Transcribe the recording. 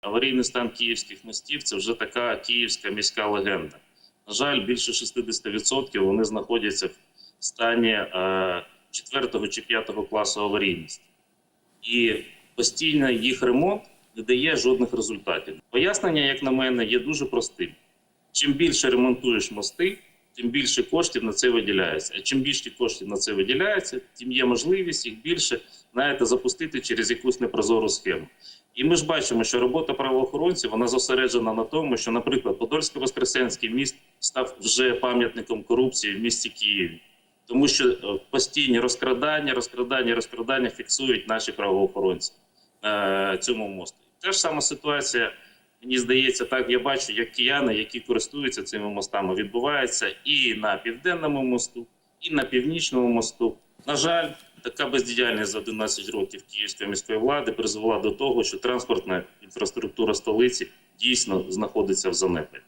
Аварійний стан київських мостів це вже така київська міська легенда. На жаль, більше 60% вони знаходяться в стані е, 4 чи 5 класу аварійності. І постійний їх ремонт не дає жодних результатів. Пояснення, як на мене, є дуже простим. Чим більше ремонтуєш мости, тим більше коштів на це виділяється. А чим більше коштів на це виділяється, тим є можливість їх більше знаєте, запустити через якусь непрозору схему. І ми ж бачимо, що робота правоохоронців вона зосереджена на тому, що, наприклад, Подольсько-Воскресенський міст став вже пам'ятником корупції в місті Києві, тому що е, постійні розкрадання, розкрадання, розкрадання фіксують наші правоохоронці на цьому мосту. Та ж сама ситуація, мені здається, так я бачу, як кияни, які користуються цими мостами, відбувається і на південному мосту, і на північному мосту. На жаль, така бездіяльність за 11 років київської міської влади призвела до того, що транспортна інфраструктура столиці дійсно знаходиться в занепаді.